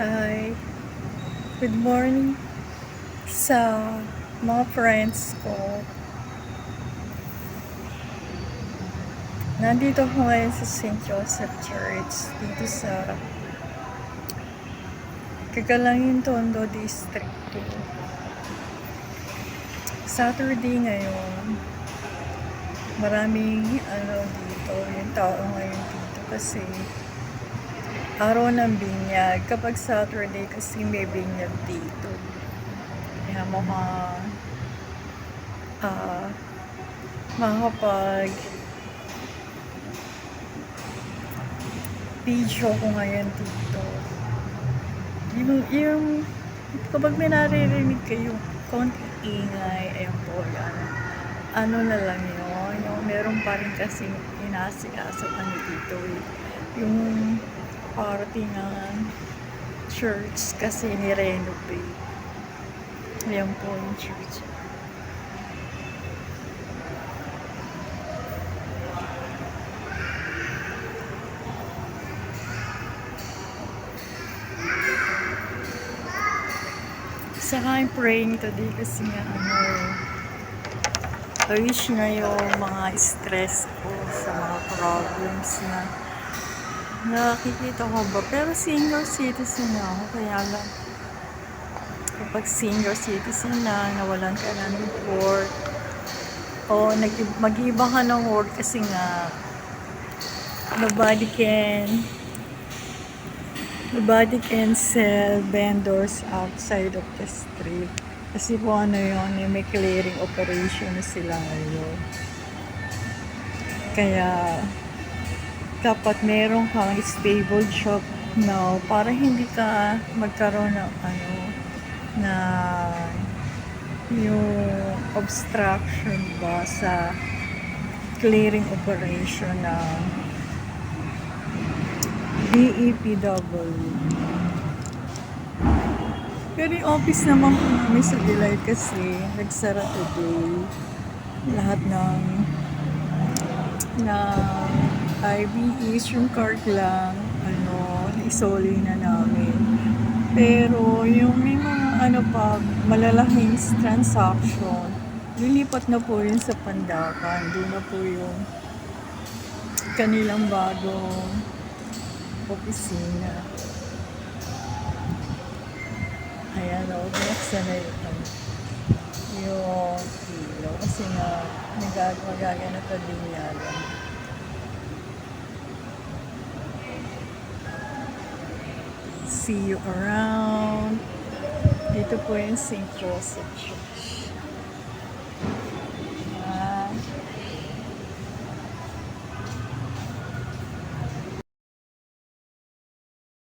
Hi. Good morning sa mga friends ko. Nandito ako ngayon sa St. Joseph Church dito sa Kagalangin Tondo District 2. Saturday ngayon. Maraming ano dito, yung tao ngayon dito kasi araw ng binyag. Kapag Saturday kasi may binyag dito. Kaya mukhang ah makakapag video ko ngayon dito. Yung, yung kapag may naririnig kayo konting ingay, ayan po yan. Ano na lang yun, yung meron pa rin kasi inasiaso ano dito eh. Yung party ng church kasi ni-renovate. Ayan po yung church. Saka I'm praying today kasi nga ano, wish na yung mga stress ko sa mga problems na nakikita ko ba. Pero senior citizen na ako, kaya lang kapag senior citizen na, nawalan ka na ng work, o mag-iba ka ng work kasi nga nobody can nobody can sell vendors outside of the street. Kasi po ano yun, may clearing operation na sila ngayon. Kaya, dapat meron kang stable job now para hindi ka magkaroon ng ano, na yung obstruction ba sa clearing operation na E BEPW. Pero yung office naman po namin sa Delight kasi nagsara today. Lahat ng na IBEs, yung card lang, ano, isoli na namin. Pero yung may mga ano pa, malalaking transaction, lilipat na po yun sa Pandakan. Doon na po yung kanilang bagong opisina. Ayan o, binuksan na yung, ano, yung kilo. Kasi nga, nagag magaganap na din yata. See you around. Dito po yung St. Church.